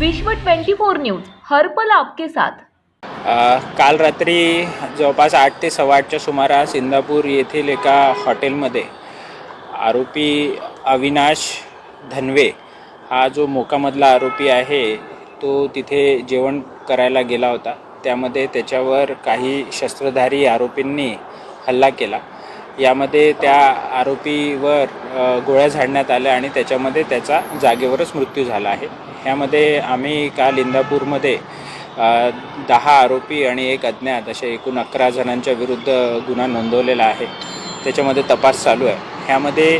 विश्व 24 न्यूज हरपल आपके साथ. काल रात्री जवळपास आठ ते सव्वा आठच्या सुमारास इंदापूर येथील एका हॉटेलमध्ये आरोपी अविनाश धनवे हा जो मोकामधला आरोपी आहे तो तिथे जेवण करायला गेला होता. त्यामध्ये त्याच्यावर काही शस्त्रधारी आरोपींनी हल्ला केला. यामध्ये त्या आरोपीवर गोळ्या झाडण्यात आल्या आणि त्याच्यामध्ये त्याचा जागेवरच मृत्यू झाला आहे. ह्यामध्ये आम्ही काल इंदापूरमध्ये दहा आरोपी आणि एक अज्ञात असे एकूण अकरा जणांच्या विरुद्ध गुन्हा नोंदवलेला आहे. त्याच्यामध्ये तपास चालू आहे. ह्यामध्ये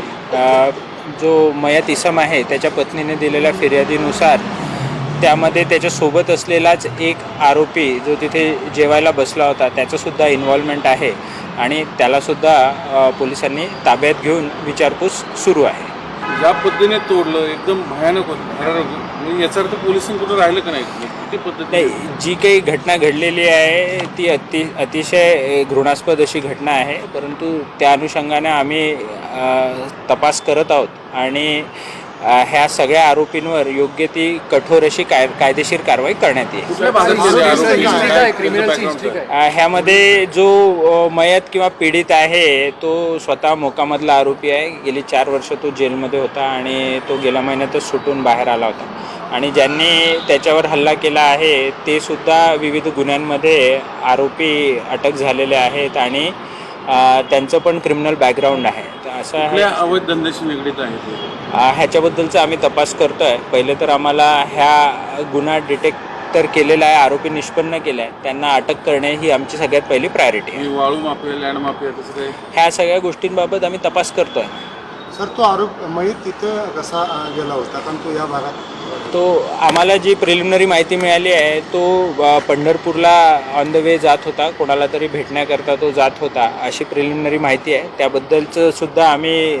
जो मयत इसम आहे त्याच्या पत्नीने दिलेल्या फिर्यादीनुसार त्यामध्ये त्याच्यासोबत असलेलाच एक आरोपी जो तिथे जेवायला बसला होता त्याचंसुद्धा इन्व्हॉल्वमेंट आहे आणि त्यालासुद्धा पोलिसांनी ताब्यात घेऊन विचारपूस सुरू आहे. ज्या पद्धतीने तोडलं एकदम भयानक होतं म्हणजे याचा अर्थ पोलिसांकडून राहिलं का नाही? किती पद्धतीने? नाही जी काही घटना घडलेली आहे ती अति अतिशय घृणास्पद अशी घटना आहे. परंतु त्या अनुषंगाने आम्ही तपास करत आहोत. आणि ह्या सगळ्या आरोपींवर योग्य ती कठोर अशी काय कायदेशीर कारवाई करण्यात येईल. ह्यामध्ये जो मयत किंवा पीडित आहे तो स्वतः मोकामधला आरोपी आहे. गेली चार वर्ष तो जेलमध्ये होता आणि तो गेल्या महिन्यातच सुटून बाहेर आला होता. आणि ज्यांनी त्याच्यावर हल्ला केला आहे ते सुद्धा विविध गुन्ह्यांमध्ये आरोपी अटक झालेले आहेत आणि त्यांचं पण क्रिमिनल बॅकग्राऊंड आहे. तर असं आहे अवैध धंद्याशी निगडीत आहे ह्याच्याबद्दलचा आम्ही तपास करतो आहे पहिले तर आम्हाला ह्या गुन्हा डिटेक्ट तर केलेला आहे आरोपी निष्पन्न केला आहे त्यांना अटक करणे ही आमची सगळ्यात पहिली प्रायोरिटी आहे. ही वाळू माफिया लँड माफिया तसं काही? ह्या सगळ्या गोष्टींबाबत आम्ही तपास करतो आहे सर तो आरोप मयत तिथं कसा गेला होता? कारण तो या भागात तो आम्हाला जी प्रिलिमिनरी माहिती मिळाली आहे तो पंढरपूरला ऑन द वे जात होता. कोणाला तरी भेटण्याकरता तो जात होता अशी प्रिलिमिनरी माहिती आहे. त्याबद्दलचं सुद्धा आम्ही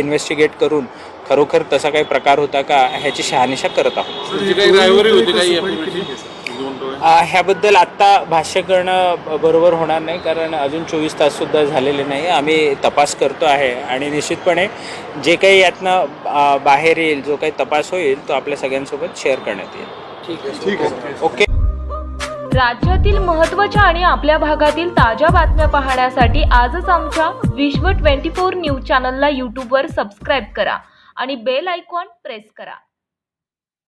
इन्व्हेस्टिगेट करून खरोखर तसा काही प्रकार होता का ह्याची शहानिशा करत आहोत. ह्याबद्दल आत्ता भाष्य करणं बरोबर होणार नाही कारण अजून चोवीस ताससुद्धा झालेले नाही. आम्ही तपास करतो आहे आणि निश्चितपणे जे काही यातनं बाहेर येईल जो काही तपास होईल तो आपल्या सगळ्यांसोबत शेअर करण्यात येईल. ठीक आहे. ओके. राज्यातील महत्त्वाच्या आणि आपल्या भागातील ताज्या बातम्या पाहण्यासाठी आजच आमच्या विश्व 24 न्यूज चॅनलला यूट्यूबवर सबस्क्राईब करा आणि बेल आयकॉन प्रेस करा.